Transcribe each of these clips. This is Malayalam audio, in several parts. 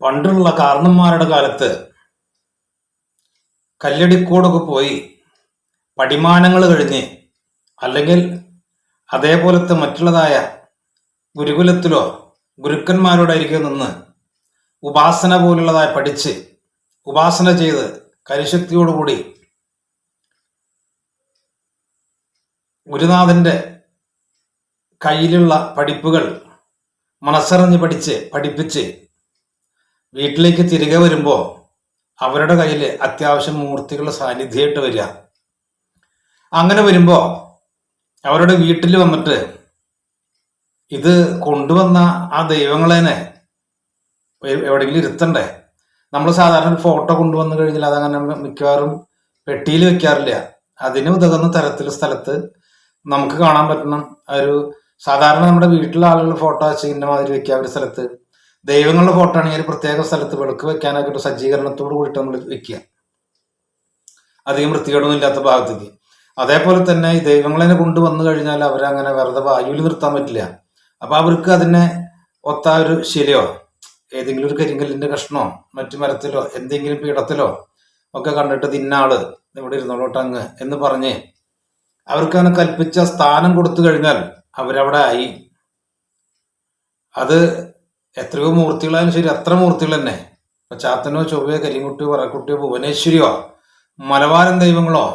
പണ്ടുള്ള കാർന്നന്മാരുടെ കാലത്ത് കല്ലടിക്കോടൊക്കെ പോയി പടിമാനങ്ങൾ കഴിഞ്ഞ് അല്ലെങ്കിൽ അതേപോലത്തെ മറ്റുള്ളതായ ഗുരുകുലത്തിലോ ഗുരുക്കന്മാരോടായിരിക്കും നിന്ന് ഉപാസന പോലുള്ളതായി പഠിച്ച് ഉപാസന ചെയ്ത് കരിശക്തിയോടുകൂടി ഗുരുനാഥന്റെ കയ്യിലുള്ള പഠിപ്പുകൾ മനസ്സറിഞ്ഞ് പഠിച്ച് പഠിപ്പിച്ച് വീട്ടിലേക്ക് തിരികെ വരുമ്പോൾ അവരുടെ കയ്യിൽ അത്യാവശ്യം മൂർത്തികളുടെ സാന്നിധ്യമായിട്ട് വരിക. അങ്ങനെ വരുമ്പോൾ അവരുടെ വീട്ടിൽ വന്നിട്ട് ഇത് കൊണ്ടുവന്ന ആ ദൈവങ്ങളെനെ എ- എവിടെയെങ്കിലും ഇരുത്തണ്ടേ? നമ്മൾ സാധാരണ ഒരു ഫോട്ടോ കൊണ്ടുവന്നു കഴിഞ്ഞാൽ അതങ്ങനെ മിക്കവാറും പെട്ടിയിൽ വെക്കാറില്ല. അതിന് ഉതകുന്ന തരത്തിൽ സ്ഥലത്ത് നമുക്ക് കാണാൻ പറ്റണം. ഒരു സാധാരണ നമ്മുടെ വീട്ടിലെ ആളുകൾ ഫോട്ടോ ചെയ്യുന്ന മാതിരി വെക്കുക ഒരു സ്ഥലത്ത്. ദൈവങ്ങളുടെ ഫോട്ടോ ആണെങ്കിൽ പ്രത്യേക സ്ഥലത്ത് വിളക്ക് വെക്കാനൊക്കെ സജ്ജീകരണത്തോട് കൂടിയിട്ട് നമ്മൾ വെക്കുക. അധികം വൃത്തികേടൊന്നും ഇല്ലാത്ത ഭാഗത്തേക്ക്. അതേപോലെ തന്നെ ഈ ദൈവങ്ങളെ കൊണ്ടുവന്നു കഴിഞ്ഞാൽ അവരങ്ങനെ വെറുതെ വായുവിൽ നിർത്താൻ പറ്റില്ല. അപ്പൊ അവർക്ക് അതിനെ ഒത്ത ഒരു ശിലയോ ഏതെങ്കിലും ഒരു കരിങ്കല്ലിന്റെ കഷ്ണോ മറ്റു മരത്തിലോ എന്തെങ്കിലും പീഠത്തിലോ ഒക്കെ കണ്ടിട്ട് തിന്നാൾ ഇവിടെ ഇരുന്നോളോട്ടങ്ങ് എന്ന് പറഞ്ഞ് അവർക്ക് അങ്ങനെ കൽപ്പിച്ച സ്ഥാനം കൊടുത്തു കഴിഞ്ഞാൽ അവരവിടെ ആയി. അത് എത്രയോ മൂർത്തികളായാലും ശരി അത്ര മൂർത്തികൾ തന്നെ. ചാത്തനോ ചൊവ്വയോ കരിങ്കുട്ടിയോ പറക്കുട്ടിയോ ഭുവനേശ്വരിയോ മലബാരൻ ദൈവങ്ങളോ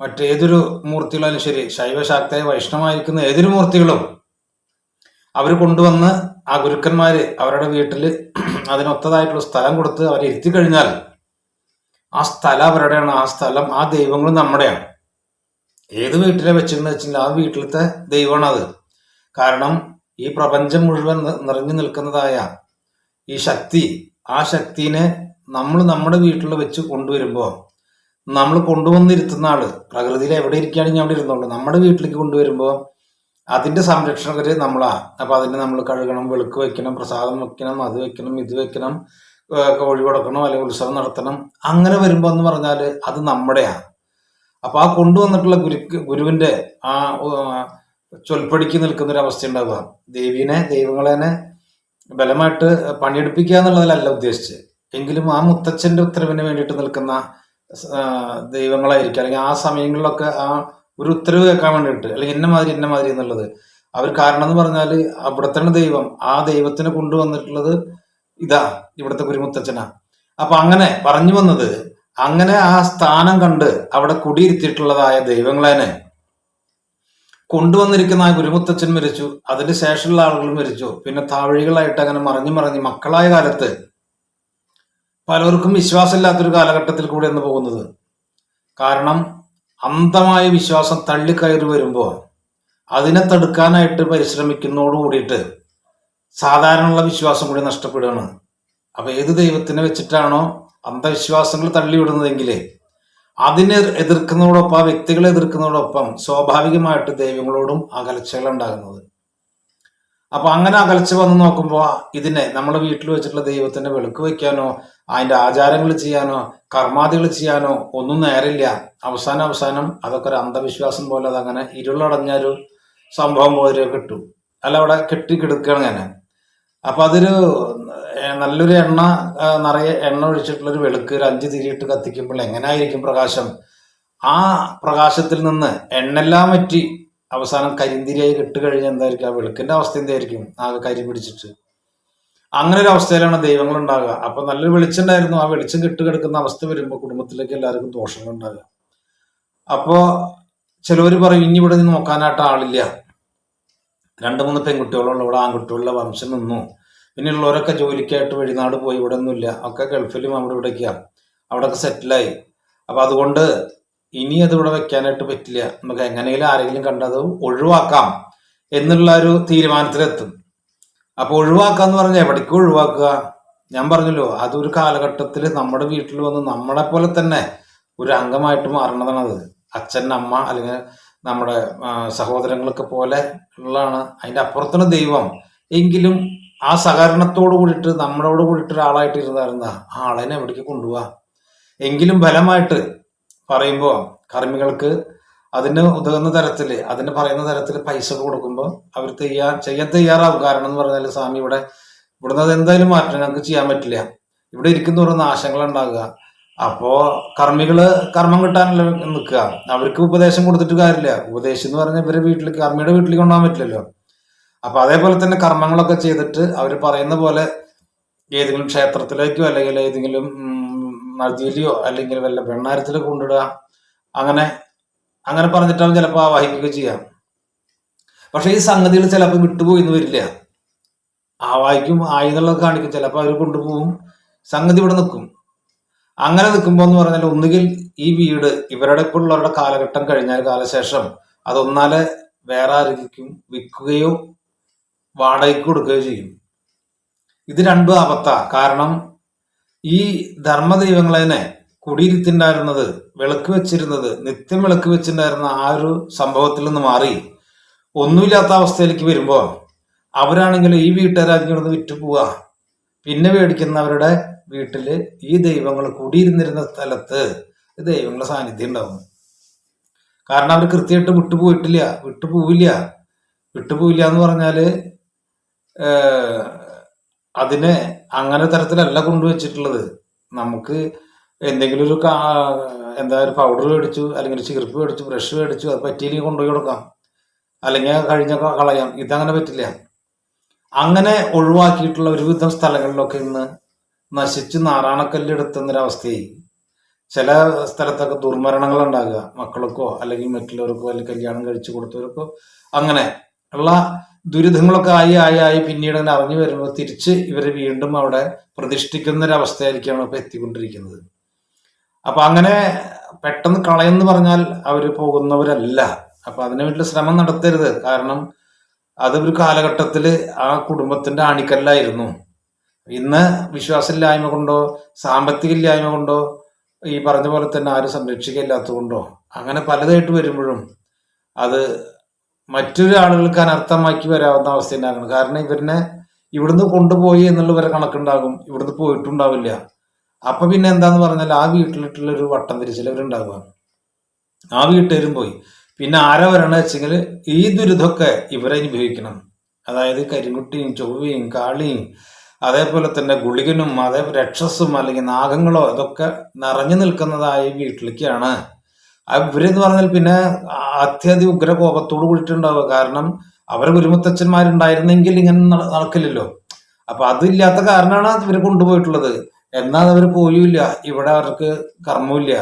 മറ്റേതൊരു മൂർത്തികളായാലും ശരി ശൈവശാക്തയായ വൈഷ്ണവായിരിക്കുന്ന ഏതൊരു മൂർത്തികളും അവർ കൊണ്ടുവന്ന് ആ ഗുരുക്കന്മാർ അവരുടെ വീട്ടിൽ അതിനൊത്തതായിട്ടുള്ള സ്ഥലം കൊടുത്ത് അവരെ ഇരുത്തി കഴിഞ്ഞാൽ ആ സ്ഥലം അവരുടെയാണ് ആ സ്ഥലം ആ ദൈവങ്ങൾ നമ്മുടെയാണ്. ഏത് വീട്ടിലെ വെച്ചിട്ടുണ്ടെന്ന് വെച്ചെങ്കിൽ ആ വീട്ടിലത്തെ ദൈവമാണ് അത് കാരണം ഈ പ്രപഞ്ചം മുഴുവൻ നിറഞ്ഞു നിൽക്കുന്നതായ ഈ ശക്തി ആ ശക്തിനെ നമ്മൾ നമ്മുടെ വീട്ടിൽ വെച്ച് കൊണ്ടുവരുമ്പോൾ നമ്മൾ കൊണ്ടുവന്നിരുത്തുന്ന ആൾ പ്രകൃതിയിൽ എവിടെ ഇരിക്കുകയാണെങ്കിൽ അവിടെ ഇരുന്നോളൂ നമ്മുടെ വീട്ടിലേക്ക് കൊണ്ടുവരുമ്പോൾ അതിന്റെ സംരക്ഷകര് നമ്മളാണ് അപ്പൊ അതിനെ നമ്മൾ കഴുകണം വെളുക്ക് വെക്കണം പ്രസാദം വെക്കണം അത് വെക്കണം ഇത് വെക്കണം കോഴി കൊടുക്കണം അല്ലെങ്കിൽ ഉത്സവം നടത്തണം. അങ്ങനെ വരുമ്പോ എന്ന് പറഞ്ഞാൽ അത് നമ്മുടെയാണ് അപ്പൊ ആ കൊണ്ടുവന്നിട്ടുള്ള ഗുരു ഗുരുവിന്റെ ആ ചൊൽപ്പടിക്ക് നിൽക്കുന്ന ഒരു അവസ്ഥ ഉണ്ടാവുക. ദേവീനെ ദൈവങ്ങളെനെ ബലമായിട്ട് പണിയെടുപ്പിക്കുക എന്നുള്ളതിലല്ല ഉദ്ദേശിച്ച് എങ്കിലും ആ മുത്തച്ഛന്റെ ഉത്തരവിന് വേണ്ടിയിട്ട് നിൽക്കുന്ന ദൈവങ്ങളായിരിക്കും. അല്ലെങ്കിൽ ആ സമയങ്ങളിലൊക്കെ ആ ഒരു ഉത്തരവ് കേൾക്കാൻ വേണ്ടിയിട്ട് അല്ലെങ്കിൽ ഇന്ന മാതിരി ഇന്ന മാതിരി എന്നുള്ളത്. അവർ കാരണം എന്ന് പറഞ്ഞാൽ അവിടുത്തെ ദൈവം ആ ദൈവത്തിനെ കൊണ്ടുവന്നിട്ടുള്ളത് ഇതാ ഇവിടുത്തെ ഗുരുമുത്തച്ഛനാ അപ്പൊ അങ്ങനെ പറഞ്ഞു വന്നത് അങ്ങനെ ആ സ്ഥാനം കണ്ട് അവിടെ കുടിയിരുത്തിയിട്ടുള്ളതായ ദൈവങ്ങളെനെ കൊണ്ടുവന്നിരിക്കുന്ന ആ ഗുരുമുത്തച്ഛൻ മരിച്ചു. അതിന് ശേഷമുള്ള ആളുകൾ മരിച്ചു. പിന്നെ താവഴികളായിട്ട് അങ്ങനെ മറിഞ്ഞു മറിഞ്ഞ് മക്കളായ കാലത്ത് പലർക്കും വിശ്വാസമില്ലാത്തൊരു കാലഘട്ടത്തിൽ എന്ന് പോകുന്നത്. കാരണം അന്ധമായ വിശ്വാസം തള്ളിക്കയറി വരുമ്പോൾ അതിനെ തടുക്കാനായിട്ട് പരിശ്രമിക്കുന്നതോട് കൂടിയിട്ട് സാധാരണയുള്ള വിശ്വാസം കൂടി നഷ്ടപ്പെടുകയാണ്. അപ്പൊ ഏത് ദൈവത്തിനെ വെച്ചിട്ടാണോ അന്ധവിശ്വാസങ്ങൾ തള്ളിവിടുന്നതെങ്കിൽ അതിനെ എതിർക്കുന്നതോടൊപ്പം ആ വ്യക്തികളെ എതിർക്കുന്നതോടൊപ്പം സ്വാഭാവികമായിട്ട് ദൈവങ്ങളോടും അകൽച്ചകൾ ഉണ്ടാകുന്നത് അപ്പൊ അങ്ങനെ അകൽച്ച വന്ന് നോക്കുമ്പോൾ ഇതിനെ നമ്മുടെ വീട്ടിൽ വെച്ചിട്ടുള്ള ദൈവത്തിന്റെ വെളുക്ക് വെക്കാനോ അതിന്റെ ആചാരങ്ങൾ ചെയ്യാനോ കർമാദികൾ ചെയ്യാനോ ഒന്നും നേരില്ല അവസാനം അവസാനം അതൊക്കെ ഒരു അന്ധവിശ്വാസം പോലെ അതങ്ങനെ ഇരുളടഞ്ഞൊരു സംഭവം പോലെ കിട്ടും. അല്ല അവിടെ കെട്ടിക്കിടക്കുകയാണ് ഞാൻ. അപ്പൊ അതൊരു നല്ലൊരു എണ്ണ നിറയെ എണ്ണ ഒഴിച്ചിട്ടുള്ള ഒരു വെളുക്ക് ഒരു അഞ്ച് തിരിയിട്ട് കത്തിക്കുമ്പോൾ എങ്ങനെയായിരിക്കും പ്രകാശം? ആ പ്രകാശത്തിൽ നിന്ന് എണ്ണെല്ലാം പറ്റി അവസാനം കരിന്തിരിയായി കിട്ടുകഴിഞ്ഞാൽ എന്തായിരിക്കും? ആ വെളുക്കിന്റെ അവസ്ഥ എന്തായിരിക്കും? ആകെ കരി പിടിച്ചിട്ട്. അങ്ങനെ ഒരു അവസ്ഥയിലാണ് ദൈവങ്ങൾ ഉണ്ടാകുക. അപ്പൊ നല്ലൊരു വെളിച്ചുണ്ടായിരുന്നു ആ വെളിച്ചം കെട്ടുകിടക്കുന്ന അവസ്ഥ വരുമ്പോൾ കുടുംബത്തിലേക്ക് എല്ലാവർക്കും ദോഷങ്ങൾ ഉണ്ടാകുക. അപ്പോ ചിലവർ പറയും ഇനി ഇവിടെ നിന്ന് നോക്കാനായിട്ട് ആളില്ല. രണ്ട് മൂന്ന് പെൺകുട്ടികളുള്ള ഇവിടെ ആൺകുട്ടികളുടെ വംശം നിന്നു. പിന്നെയുള്ളവരൊക്കെ ജോലിക്കായിട്ട് വെളിനാട് പോയി. ഇവിടെ ഒന്നുമില്ല. ഒക്കെ ഗൾഫിലും അവിടെ ഇവിടേക്കാണ് അവിടെയൊക്കെ സെറ്റിലായി. അപ്പൊ അതുകൊണ്ട് ഇനി അത് ഇവിടെ വെക്കാനായിട്ട് പറ്റില്ല. നമുക്ക് എങ്ങനെയെങ്കിലും ആരെങ്കിലും കണ്ടത് ഒഴിവാക്കാം എന്നുള്ള ഒരു തീരുമാനത്തിലെത്തും. അപ്പൊ ഒഴിവാക്കാന്ന് പറഞ്ഞാൽ എവിടേക്ക് ഒഴിവാക്കുക? ഞാൻ പറഞ്ഞല്ലോ അതൊരു കാലഘട്ടത്തിൽ നമ്മുടെ വീട്ടിൽ വന്ന് നമ്മളെ പോലെ തന്നെ ഒരു അംഗമായിട്ട് മാറണതാണത്. അച്ഛൻ അമ്മ അല്ലെങ്കിൽ നമ്മുടെ സഹോദരങ്ങളൊക്കെ പോലെ ഉള്ളതാണ്. അതിന്റെ അപ്പുറത്തിന് ദൈവം. എങ്കിലും ആ സഹകരണത്തോട് കൂടിയിട്ട് നമ്മളോട് കൂടിയിട്ട് ഒരാളായിട്ട് ഇരുന്നായിരുന്ന ആ ആളിനെ എവിടേക്ക് കൊണ്ടുപോവാ? എങ്കിലും ഫലമായിട്ട് പറയുമ്പോൾ കർമ്മികൾക്ക് അതിന് ഉതകുന്ന തരത്തിൽ അതിന് പറയുന്ന തരത്തിൽ പൈസ കൊടുക്കുമ്പോൾ അവർ തയ്യാ ചെയ്യാൻ തയ്യാറാവും. കാരണം എന്ന് പറഞ്ഞാൽ സ്വാമി ഇവിടെ ഇവിടുന്ന് അത് എന്തായാലും മാറ്റം ഞങ്ങൾക്ക് ചെയ്യാൻ പറ്റില്ല. ഇവിടെ ഇരിക്കുന്നവർ നാശങ്ങൾ ഉണ്ടാകുക അപ്പോ കർമ്മികൾ കർമ്മം കിട്ടാനല്ല നിൽക്കുക. അവർക്ക് ഉപദേശം കൊടുത്തിട്ട് കാര്യമില്ല. ഉപദേശം എന്ന് പറഞ്ഞാൽ ഇവരെ വീട്ടിൽ കർമ്മിയുടെ വീട്ടിലേക്ക് കൊണ്ടുപോകാൻ പറ്റില്ലല്ലോ. അപ്പൊ അതേപോലെ തന്നെ കർമ്മങ്ങളൊക്കെ ചെയ്തിട്ട് അവർ പറയുന്ന പോലെ ഏതെങ്കിലും ക്ഷേത്രത്തിലേക്കോ അല്ലെങ്കിൽ ഏതെങ്കിലും നദിയിലെയോ അല്ലെങ്കിൽ വല്ല വെണ്ണാരത്തിലോ കൊണ്ടിടുക അങ്ങനെ അങ്ങനെ പറഞ്ഞിട്ടാവും ചിലപ്പോൾ ആവാഹിക്കുക ചെയ്യാം പക്ഷെ ഈ സംഗതികൾ ചിലപ്പോൾ വിട്ടുപോയി എന്ന് വരില്ല. ആവാഹിക്കും ആയുധങ്ങളൊക്കെ കാണിക്കും. ചിലപ്പോൾ അവർ കൊണ്ടുപോകും. സംഗതി ഇവിടെ നിൽക്കും. അങ്ങനെ നിൽക്കുമ്പോൾ എന്ന് പറഞ്ഞാൽ ഒന്നുകിൽ ഈ വീട് ഇവരുടെ ഇപ്പോൾ ഉള്ളവരുടെ കാലഘട്ടം കഴിഞ്ഞാൽ കാലശേഷം അതൊന്നാൽ വേറെ ആരെങ്കിലും വിൽക്കുകയോ വാടകയ്ക്ക് കൊടുക്കുകയോ ചെയ്യും. ഇത് രണ്ടും അബദ്ധ കാരണം ഈ ധർമ്മദൈവങ്ങളെ കുടിയിരുത്തിണ്ടായിരുന്നത് വിളക്ക് വെച്ചിരുന്നത് നിത്യം വിളക്ക് വെച്ചിട്ടുണ്ടായിരുന്ന ആ ഒരു സംഭവത്തിൽ നിന്ന് മാറി ഒന്നുമില്ലാത്ത അവസ്ഥയിലേക്ക് വരുമ്പോൾ അവരാണെങ്കിൽ ഈ വീട്ടുകാരാജ്ഞ ഇവിടുന്ന് വിറ്റു പോവുക പിന്നെ മേടിക്കുന്നവരുടെ വീട്ടിൽ ഈ ദൈവങ്ങൾ കൂടിയിരുന്നിരുന്ന സ്ഥലത്ത് ദൈവങ്ങളുടെ സാന്നിധ്യം ഉണ്ടാവും. കാരണം അവർ കൃത്യമായിട്ട് വിട്ടുപോയിട്ടില്ല വിട്ടുപോവില്ല. വിട്ടുപോവില്ല എന്ന് പറഞ്ഞാൽ അതിനെ അങ്ങനെ തരത്തിലല്ല കൊണ്ടുവച്ചിട്ടുള്ളത്. നമുക്ക് എന്തെങ്കിലും ഒരു എന്താ ഒരു പൗഡർ മേടിച്ചു അല്ലെങ്കിൽ ചീർപ്പ് മേടിച്ചു ബ്രഷ് മേടിച്ചു അത് പറ്റിയില്ലെങ്കിൽ കൊണ്ടുപോയി കൊടുക്കാം. അല്ലെങ്കിൽ കഴിഞ്ഞ കളയാം. ഇതങ്ങനെ പറ്റില്ല. അങ്ങനെ ഒഴിവാക്കിയിട്ടുള്ള ഒരുവിധം സ്ഥലങ്ങളിലൊക്കെ ഇന്ന് നശിച്ച് നാറാണക്കല്ലെടുത്തുന്നൊരവസ്ഥയായി ചില സ്ഥലത്തൊക്കെ ദുർമരണങ്ങൾ ഉണ്ടാകുക മക്കൾക്കോ അല്ലെങ്കിൽ മറ്റുള്ളവർക്കോ അല്ലെങ്കിൽ കല്യാണം കഴിച്ചു കൊടുത്തവർക്കോ അങ്ങനെ ഉള്ള ദുരിതങ്ങളൊക്കെ ആയി ആയി ആയി പിന്നീട് അങ്ങനെ അറിഞ്ഞു വരുമ്പോൾ തിരിച്ച് ഇവരെ വീണ്ടും അവിടെ പ്രതിഷ്ഠിക്കുന്ന ഒരു അവസ്ഥയായിരിക്കാണ് ഇപ്പൊ എത്തിക്കൊണ്ടിരിക്കുന്നത്. അപ്പൊ അങ്ങനെ പെട്ടെന്ന് കളയെന്ന് പറഞ്ഞാൽ അവർ പോകുന്നവരല്ല. അപ്പൊ അതിനു വേണ്ടി ശ്രമം നടത്തരുത്. കാരണം അത് ഒരു കാലഘട്ടത്തിൽ ആ കുടുംബത്തിന്റെ ആണിക്കല്ലായിരുന്നു ഇന്ന് വിശ്വാസമില്ലായ്മ കൊണ്ടോ സാമ്പത്തിക ഇല്ലായ്മ കൊണ്ടോ ഈ പറഞ്ഞ പോലെ തന്നെ ആരും സംരക്ഷിക്കില്ലാത്തത് കൊണ്ടോ അങ്ങനെ പലതായിട്ട് വരുമ്പോഴും അത് മറ്റൊരു ആളുകൾക്ക് അനർത്ഥമാക്കി വരാവുന്ന അവസ്ഥ ഉണ്ടാകണം കാരണം ഇവരിനെ ഇവിടുന്ന് കൊണ്ടുപോയി എന്നുള്ള വരെ കണക്കുണ്ടാകും ഇവിടുന്ന് പോയിട്ടുണ്ടാവില്ല. അപ്പൊ പിന്നെ എന്താന്ന് പറഞ്ഞാൽ ആ വീട്ടിലിട്ടുള്ള ഒരു വട്ടം തിരിച്ചിലവരുണ്ടാവുക. ആ വീട്ടുകാരും പോയി. പിന്നെ ആരാ വരണ വെച്ചെങ്കിൽ ഈ ദുരിതമൊക്കെ ഇവരെ അനുഭവിക്കണം. അതായത് കരിങ്കുട്ടിയും ചൊവ്വയും കാളിയും അതേപോലെ തന്നെ ഗുളികനും അതേ രക്ഷസും അല്ലെങ്കിൽ നാഗങ്ങളോ ഇതൊക്കെ നിറഞ്ഞു നിൽക്കുന്നതായി വീട്ടിലേക്കാണ്. ഇവരെന്ന് പറഞ്ഞാൽ പിന്നെ അത്യധി ഉഗ്ര കോപത്തോട് കൂടിയിട്ടുണ്ടാവുക. കാരണം അവരെ ഗുരുമുത്തച്ഛന്മാരുണ്ടായിരുന്നെങ്കിൽ ഇങ്ങനെ നടക്കില്ലല്ലോ. അപ്പൊ അതില്ലാത്ത കാരണമാണ് ഇവർ കൊണ്ടുപോയിട്ടുള്ളത്. എന്നാൽ അവർ പോയില്ല. ഇവിടെ അവർക്ക് കർമ്മമില്ല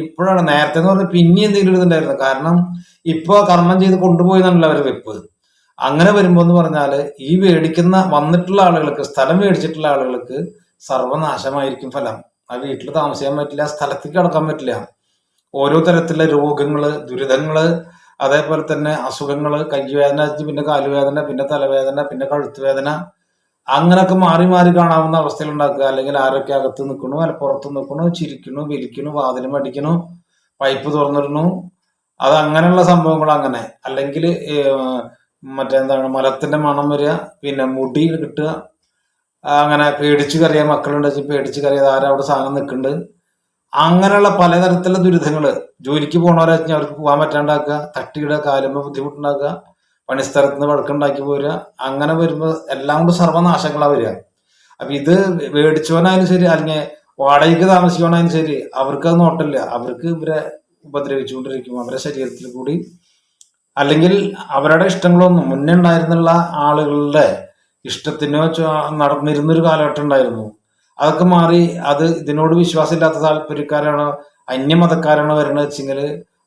ഇപ്പോഴാണ് നേരത്തെ എന്ന് പറഞ്ഞാൽ പിന്നെ എന്തെങ്കിലും ഇതുണ്ടായിരുന്നു. കാരണം ഇപ്പൊ കർമ്മം ചെയ്ത് കൊണ്ടുപോയി എന്നുള്ള അവരുടെ വെപ്പ്. അങ്ങനെ വരുമ്പോ എന്ന് പറഞ്ഞാൽ ഈ മേടിക്കുന്ന വന്നിട്ടുള്ള ആളുകൾക്ക് സ്ഥലം മേടിച്ചിട്ടുള്ള ആളുകൾക്ക് സർവനാശമായിരിക്കും ഫലം. ആ വീട്ടിൽ താമസിക്കാൻ പറ്റില്ല സ്ഥലത്തേക്ക് കടക്കാൻ പറ്റില്ല. ഓരോ തരത്തിലുള്ള രോഗങ്ങൾ ദുരിതങ്ങൾ അതേപോലെ തന്നെ അസുഖങ്ങൾ കൈവേദന പിന്നെ കാലുവേദന പിന്നെ തലവേദന പിന്നെ കഴുത്ത് വേദന അങ്ങനൊക്കെ മാറി മാറി കാണാവുന്ന അവസ്ഥയിൽ ഉണ്ടാക്കുക അല്ലെങ്കിൽ ആരൊക്കെ അകത്ത് നിൽക്കണു അല്ല പുറത്ത് നിൽക്കണു ചിരിക്കണു വിരിക്കണു വാതിലും അടിക്കണു പൈപ്പ് തുറന്നിടണു. അത് അങ്ങനെയുള്ള സംഭവങ്ങൾ അങ്ങനെ. അല്ലെങ്കിൽ മറ്റെന്താണ് മരത്തിന്റെ മണം വരിക പിന്നെ മുടി കിട്ടുക. അങ്ങനെ പേടിച്ച് കറിയ മക്കളുണ്ട്. വെച്ച് പേടിച്ച് കറിയാതെ ആരാ അവിടെ സാധനം നിൽക്കുന്നുണ്ട് അങ്ങനെയുള്ള പലതരത്തിലുള്ള ദുരിതങ്ങൾ ജോലിക്ക് പോണവരെ അവർക്ക് പോകാൻ പറ്റാണ്ടാക്കുക തട്ടിയിടുക കാലുമ്പോൾ ബുദ്ധിമുട്ടുണ്ടാക്കുക പണിസ്ഥലത്ത് നിന്ന് വഴക്കുണ്ടാക്കി പോരുക. അങ്ങനെ വരുമ്പോൾ എല്ലാം കൊണ്ട് സർവനാശങ്ങളാ വരിക. അപ്പൊ ഇത് മേടിച്ചവനായാലും ശരി അല്ലെങ്കിൽ വാടകയ്ക്ക് താമസിക്കണമായാലും ശരി അവർക്ക് അത് നോട്ടില്ല അവർക്ക് ഇവരെ ഉപദ്രവിച്ചുകൊണ്ടിരിക്കും. അവരുടെ ശരീരത്തിൽ കൂടി അല്ലെങ്കിൽ അവരുടെ ഇഷ്ടങ്ങളൊന്നും മുന്നേ ഉണ്ടായിരുന്നുള്ള ആളുകളുടെ ഇഷ്ടത്തിനോ നടന്നിരുന്നൊരു കാലഘട്ടം ഉണ്ടായിരുന്നു. അതൊക്കെ മാറി അത് ഇതിനോട് വിശ്വാസമില്ലാത്ത താല്പര്യക്കാരാണോ അന്യമതക്കാരാണോ വരുന്നത് വെച്ചെങ്കിൽ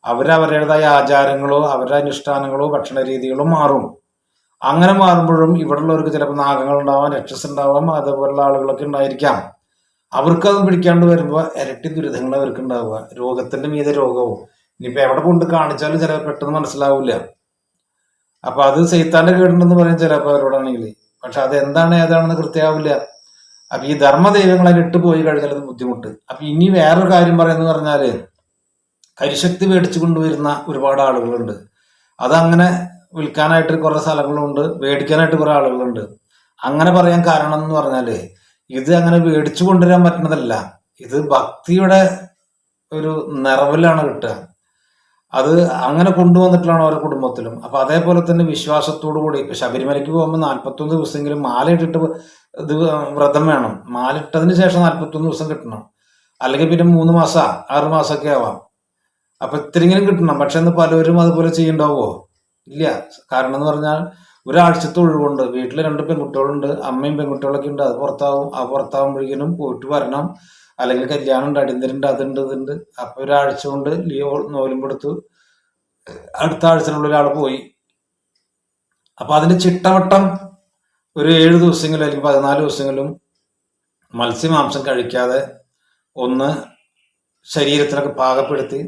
അവരവരുടേതായ ആചാരങ്ങളോ അവരുടെ അനുഷ്ഠാനങ്ങളോ ഭക്ഷണ രീതികളോ മാറും. അങ്ങനെ മാറുമ്പോഴും ഇവിടെ ഉള്ളവർക്ക് ചിലപ്പോൾ നാഗങ്ങൾ ഉണ്ടാവാം രക്ഷസ് ഉണ്ടാവാം അതുപോലുള്ള ആളുകളൊക്കെ ഉണ്ടായിരിക്കാം. അവർക്കത് പിടിക്കാണ്ട് വരുമ്പോൾ ഇരട്ടി ദുരിതങ്ങൾ അവർക്ക് ഉണ്ടാവുക രോഗത്തിന്റെ മീതെ രോഗവും. ഇനിയിപ്പോ എവിടെ കൊണ്ട് കാണിച്ചാലും ചിലപ്പോൾ പെട്ടെന്ന് മനസ്സിലാവില്ല അപ്പൊ അത് സൈത്താന്റെ കേടുണ്ടെന്ന് പറയും ചിലപ്പോൾ അവരോടാണെങ്കിൽ പക്ഷെ അത് എന്താണ് ഏതാണെന്ന് കൃത്യമാവില്ല. അപ്പൊ ഈ ധർമ്മ ദൈവങ്ങളെ ഇട്ട് പോയി കഴിഞ്ഞാൽ അത് ബുദ്ധിമുട്ട്. അപ്പൊ ഇനി വേറൊരു കാര്യം പറയുന്നത് പറഞ്ഞാൽ കരിശക്തി മേടിച്ചു കൊണ്ടുവരുന്ന ഒരുപാട് ആളുകളുണ്ട്. അതങ്ങനെ വിൽക്കാനായിട്ട് കുറെ സ്ഥലങ്ങളുണ്ട് മേടിക്കാനായിട്ട് കുറെ ആളുകളുണ്ട്. അങ്ങനെ പറയാൻ കാരണം എന്ന് പറഞ്ഞാൽ ഇത് അങ്ങനെ മേടിച്ചു കൊണ്ടുവരാൻ പറ്റുന്നതല്ല. ഇത് ഭക്തിയുടെ ഒരു നിറവിലാണ് കിട്ടുക. അത് അങ്ങനെ കൊണ്ടുവന്നിട്ടുള്ളതാണ് ഓരോ കുടുംബത്തിലും. അപ്പൊ അതേപോലെ തന്നെ വിശ്വാസത്തോടു കൂടി ഇപ്പൊ ശബരിമലയ്ക്ക് പോകുമ്പോൾ നാൽപ്പത്തൊന്ന് ദിവസമെങ്കിലും മാല ഇട്ടിട്ട് ഇത് വ്രതം വേണം. മാലിട്ടതിന് ശേഷം നാൽപ്പത്തൊന്ന് ദിവസം കിട്ടണം. അല്ലെങ്കിൽ പിന്നെ മൂന്ന് മാസം ആറ് മാസമൊക്കെ ആവാം. അപ്പൊ ഇത്രയെങ്കിലും കിട്ടണം. പക്ഷെ ഇന്ന് പലരും അതുപോലെ ചെയ്യണ്ടാവോ ഇല്ല. കാരണം എന്ന് പറഞ്ഞാൽ ഒരാഴ്ചത്തെ ഒഴിവുണ്ട്. വീട്ടിൽ രണ്ട് പെൺകുട്ടികളുണ്ട്. അമ്മയും പെൺകുട്ടികളൊക്കെ ഉണ്ട്. അത് പുറത്താവും. ആ പുറത്താവുമ്പോഴേക്കും പോയിട്ട് വരണം. അല്ലെങ്കിൽ കല്യാണം ഉണ്ട് അടിന്തരുണ്ട് അതുണ്ട് ഇതുണ്ട്. അപ്പൊ ഒരാഴ്ച കൊണ്ട് ലീവ് നോലും കൊടുത്തു. അടുത്ത ആഴ്ചയിലുള്ള ഒരാൾ പോയി. അപ്പൊ അതിന്റെ ചിട്ടവട്ടം ഒരു ഏഴ് ദിവസങ്ങളിലും അല്ലെങ്കിൽ പതിനാല് ദിവസങ്ങളിലും മത്സ്യമാംസം കഴിക്കാതെ ഒന്ന് ശരീരത്തിനൊക്കെ പാകപ്പെടുത്തി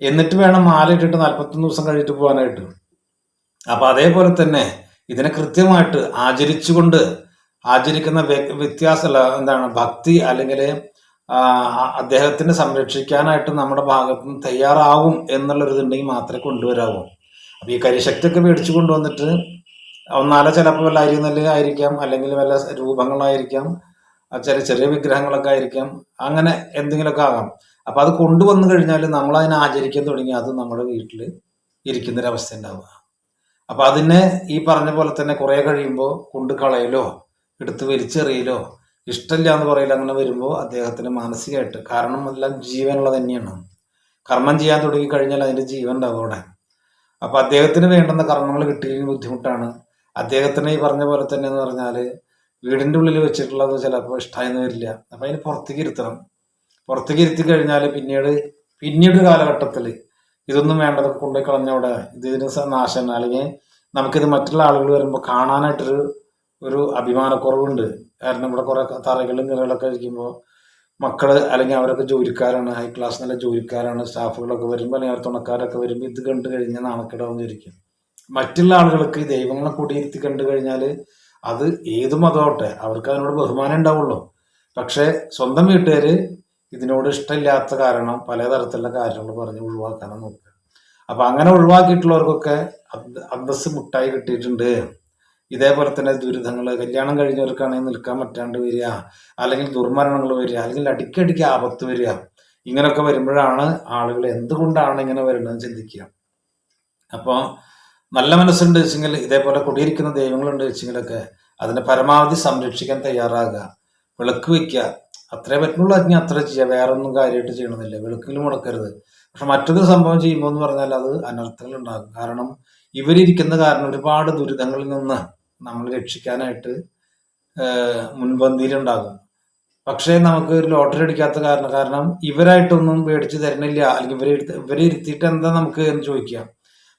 എന്നിട്ട് വേണം മാല ഇട്ടിട്ട് നാൽപ്പത്തൊന്ന് ദിവസം കഴിഞ്ഞിട്ട് പോകാനായിട്ട്. അപ്പൊ അതേപോലെ തന്നെ ഇതിനെ കൃത്യമായിട്ട് ആചരിച്ചുകൊണ്ട് ആചരിക്കുന്ന വ്യത്യാസമല്ല എന്താണ് ഭക്തി അല്ലെങ്കിൽ അദ്ദേഹത്തിനെ സംരക്ഷിക്കാനായിട്ട് നമ്മുടെ ഭാഗത്ത് നിന്ന് തയ്യാറാവും എന്നുള്ളൊരു ഇതുണ്ടെങ്കിൽ മാത്രമേ കൊണ്ടുവരാവൂ. അപ്പം ഈ കരിശക്തിയൊക്കെ മേടിച്ചു കൊണ്ടുവന്നിട്ട് ഒന്നാല ചിലപ്പോൾ വല്ല അരി നല്ല ആയിരിക്കാം അല്ലെങ്കിൽ വല്ല രൂപങ്ങളായിരിക്കാം ചെറിയ ചെറിയ വിഗ്രഹങ്ങളൊക്കെ ആയിരിക്കാം അങ്ങനെ എന്തെങ്കിലുമൊക്കെ ആകാം. അപ്പം അത് കൊണ്ടുവന്നു കഴിഞ്ഞാൽ നമ്മൾ അതിനെ ആചരിക്കാൻ തുടങ്ങി അത് നമ്മുടെ വീട്ടിൽ ഇരിക്കുന്നൊരവസ്ഥ ഉണ്ടാവുക അപ്പം അതിനെ ഈ പറഞ്ഞ പോലെ തന്നെ കുറേ കഴിയുമ്പോൾ കൊണ്ട് കളയലോ എടുത്ത് വലിച്ചെറിയലോ ഇഷ്ടമില്ല എന്ന് പറയില്ല അങ്ങനെ വരുമ്പോൾ അദ്ദേഹത്തിന് മാനസികമായിട്ട് കാരണം എല്ലാം ജീവനുള്ള തന്നെയാണ്. കർമ്മം ചെയ്യാൻ തുടങ്ങി കഴിഞ്ഞാൽ അതിന്റെ ജീവൻ ഉണ്ടാവും അവിടെ. അപ്പൊ അദ്ദേഹത്തിന് വേണ്ടുന്ന കർമ്മങ്ങൾ കിട്ടിയതിന് ബുദ്ധിമുട്ടാണ്. അദ്ദേഹത്തിന് ഈ പറഞ്ഞ പോലെ തന്നെ എന്ന് പറഞ്ഞാൽ വീടിന്റെ ഉള്ളിൽ വെച്ചിട്ടുള്ളത് ചിലപ്പോൾ ഇഷ്ടമായെന്ന് വരില്ല. അപ്പോൾ അതിന് പുറത്തേക്ക് ഇരുത്തണം. പുറത്തേക്ക് ഇരുത്തി കഴിഞ്ഞാൽ പിന്നീട് പിന്നീട് കാലഘട്ടത്തിൽ ഇതൊന്നും വേണ്ടതൊക്കെ കൊണ്ടുപോയി കളഞ്ഞവിടെ ഇതിന് നാശം. അല്ലെങ്കിൽ നമുക്കിത് മറ്റുള്ള ആളുകൾ വരുമ്പോൾ കാണാനായിട്ടൊരു ഒരു അഭിമാനക്കുറവുണ്ട്. കാരണം ഇവിടെ കുറെ തറകളും കിറകളൊക്കെ ഇരിക്കുമ്പോൾ മക്കൾ അല്ലെങ്കിൽ അവരൊക്കെ ജോലിക്കാരാണ് ഹൈ ക്ലാസ് നല്ല ജോലിക്കാരാണ് സ്റ്റാഫുകളൊക്കെ വരുമ്പോൾ അല്ലെങ്കിൽ അവർ തുണക്കാരൊക്കെ വരുമ്പോൾ ഇത് കണ്ടു കഴിഞ്ഞാൽ നാണക്കിടാവും മറ്റുള്ള ആളുകൾക്ക് ദൈവങ്ങളെ കൂടിയിരുത്തി കണ്ടു കഴിഞ്ഞാൽ അത് ഏത് മതമാവട്ടെ അവർക്ക് അതിനോട് ബഹുമാനം ഉണ്ടാവുള്ളൂ. പക്ഷെ സ്വന്തം വീട്ടുകാർ ഇതിനോട് ഇഷ്ടമില്ലാത്ത കാരണം പലതരത്തിലുള്ള കാര്യങ്ങൾ പറഞ്ഞ് ഒഴിവാക്കാനാണ് നോക്കുക. അപ്പൊ അങ്ങനെ ഒഴിവാക്കിയിട്ടുള്ളവർക്കൊക്കെ അന്തസ് മുട്ടായി കിട്ടിയിട്ടുണ്ട്. ഇതേപോലെ തന്നെ ദുരിതങ്ങൾ കല്യാണം കഴിഞ്ഞവർക്കാണെങ്കിൽ നിൽക്കാൻ പറ്റാണ്ട് വരിക അല്ലെങ്കിൽ ദുർമരണങ്ങൾ വരിക അല്ലെങ്കിൽ അടിക്കടിക്ക് ആപത്ത് വരിക ഇങ്ങനെയൊക്കെ വരുമ്പോഴാണ് ആളുകൾ എന്തുകൊണ്ടാണ് ഇങ്ങനെ വരുന്നത് ചിന്തിക്കുക. അപ്പോൾ നല്ല മനസ്സുണ്ട് വെച്ചെങ്കിൽ ഇതേപോലെ കുടിയിരിക്കുന്ന ദൈവങ്ങളുണ്ട് വെച്ചെങ്കിലൊക്കെ അതിനെ പരമാവധി സംരക്ഷിക്കാൻ തയ്യാറാകുക. വിളക്ക് വയ്ക്കുക. അത്രേ പറ്റുള്ളൂ അതിന് അത്ര ചെയ്യുക വേറെ ഒന്നും കാര്യമായിട്ട് ചെയ്യണമെന്നില്ല. വിളക്കിൽ മുടക്കരുത്. പക്ഷെ മറ്റൊരു സംഭവം ചെയ്യുമ്പോൾ എന്ന് പറഞ്ഞാൽ അത് അനർത്ഥങ്ങൾ ഉണ്ടാകും. കാരണം ഇവരിയ്ക്കുന്ന കാരണം ഒരുപാട് ദുരിതങ്ങളിൽ നിന്ന് നമ്മൾ രക്ഷിക്കാനായിട്ട് മുൻപന്തിയിലുണ്ടാകും. പക്ഷേ നമുക്ക് ഒരു ലോട്ടറി അടിക്കാത്ത കാരണം കാരണം ഇവരായിട്ടൊന്നും മേടിച്ച് തരുന്നില്ല. അല്ലെങ്കിൽ ഇവരെ ഇവരെ ഇരുത്തിയിട്ട് എന്താ നമുക്ക് എന്ന് ചോദിക്കാം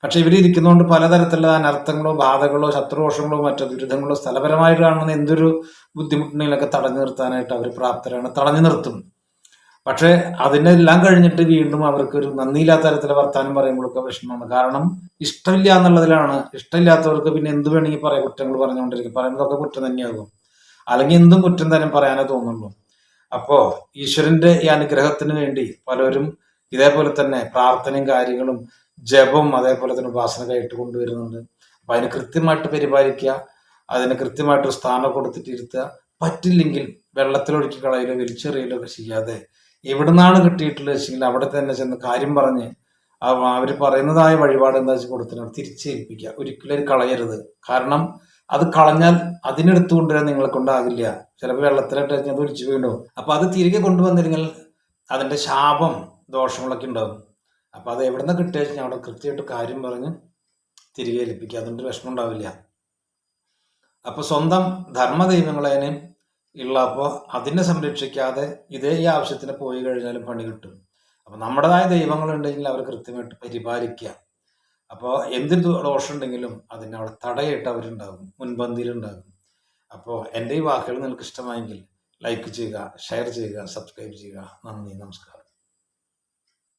പക്ഷെ ഇവർ ഇരിക്കുന്നതുകൊണ്ട് പലതരത്തിലുള്ള അനർത്ഥങ്ങളോ ബാധകളോ ശത്രുദോഷങ്ങളോ മറ്റോ ദുരിതങ്ങളോ സ്ഥലപരമായിട്ട് കാണുന്ന എന്തൊരു ബുദ്ധിമുട്ടുണ്ടെങ്കിലൊക്കെ തടഞ്ഞു നിർത്താനായിട്ട് അവർ പ്രാപ്തരാണ്. തടഞ്ഞു നിർത്തും. പക്ഷെ അതിനെല്ലാം കഴിഞ്ഞിട്ട് വീണ്ടും അവർക്കൊരു നന്ദിയില്ലാത്ത തരത്തിലെ വർത്താനം പറയുമ്പോഴൊക്കെ വിഷമമാണ്. കാരണം ഇഷ്ടമില്ല എന്നുള്ളതിലാണ്. ഇഷ്ടമില്ലാത്തവർക്ക് പിന്നെ എന്ത് വേണമെങ്കിൽ പറയാം കുറ്റങ്ങൾ പറഞ്ഞുകൊണ്ടിരിക്കും. പറയുന്നതൊക്കെ കുറ്റം തന്നെയാകും. അല്ലെങ്കിൽ എന്തും കുറ്റം തന്നെ പറയാനേ തോന്നുള്ളൂ. അപ്പോ ഈശ്വരന്റെ ഈ അനുഗ്രഹത്തിന് വേണ്ടി പലരും ഇതേപോലെ തന്നെ പ്രാർത്ഥനയും കാര്യങ്ങളും ജപം അതേപോലെ തന്നെ ഉപാസന ഉപാസനയായിട്ട് കൊണ്ടുവരുന്നുണ്ട്. അപ്പൊ അതിന് കൃത്യമായിട്ട് പരിപാലിക്കുക അതിന് കൃത്യമായിട്ട് സ്ഥാനം കൊടുത്തിട്ട് ഇരുത്തുക. പറ്റില്ലെങ്കിൽ വെള്ളത്തിലൊഴുക്കി കളയിലോ വലിച്ചെറിയലോ ഒക്കെ ചെയ്യാതെ എവിടുന്നാണ് കിട്ടിയിട്ടുള്ളത് വെച്ചെങ്കിൽ അവിടെ തന്നെ ചെന്ന് കാര്യം പറഞ്ഞ് അവർ പറയുന്നതായ വഴിപാട് എന്താ വെച്ചാൽ കൊടുത്തിട്ട് തിരിച്ചേൽപ്പിക്കുക. ഒരിക്കലും കളയരുത്. കാരണം അത് കളഞ്ഞാൽ അതിനെടുത്തു കൊണ്ടുവരാൻ നിങ്ങളെ കൊണ്ടാകില്ല ചിലപ്പോൾ വെള്ളത്തിലിട്ട് അത് ഒലിച്ചു വീണ്ടോ അപ്പൊ അത് തിരികെ കൊണ്ടുവന്നിരുന്നെങ്കിൽ അതിന്റെ ശാപം ദോഷങ്ങളൊക്കെ ഉണ്ടാകും അപ്പൊ അത് എവിടെ നിന്ന് കിട്ടിയ അവിടെ കൃത്യമായിട്ട് കാര്യം പറഞ്ഞ് തിരികെ ഏൽപ്പിക്കുക. അതുകൊണ്ട് വിഷമം ഉണ്ടാവില്ല. അപ്പൊ സ്വന്തം ധർമ്മദൈവങ്ങളേനെ ഉള്ളപ്പോൾ അതിനെ സംരക്ഷിക്കാതെ ഇതേ ഈ ആവശ്യത്തിന് പോയി കഴിഞ്ഞാലും പണി കിട്ടും. അപ്പം നമ്മുടേതായ ദൈവങ്ങളുണ്ടെങ്കിൽ അവർ കൃത്യമായിട്ട് പരിപാലിക്കുക അപ്പോൾ എന്ത് ദോഷം ഉണ്ടെങ്കിലും അതിനെ അവിടെ തടയിട്ട് അവരുണ്ടാകും മുൻപന്തിയിലുണ്ടാകും. അപ്പോൾ എന്റെ ഈ വാക്കുകൾ നിങ്ങൾക്ക് ഇഷ്ടമായെങ്കിൽ ലൈക്ക് ചെയ്യുക ഷെയർ ചെയ്യുക സബ്സ്ക്രൈബ് ചെയ്യുക. നന്ദി നമസ്കാരം.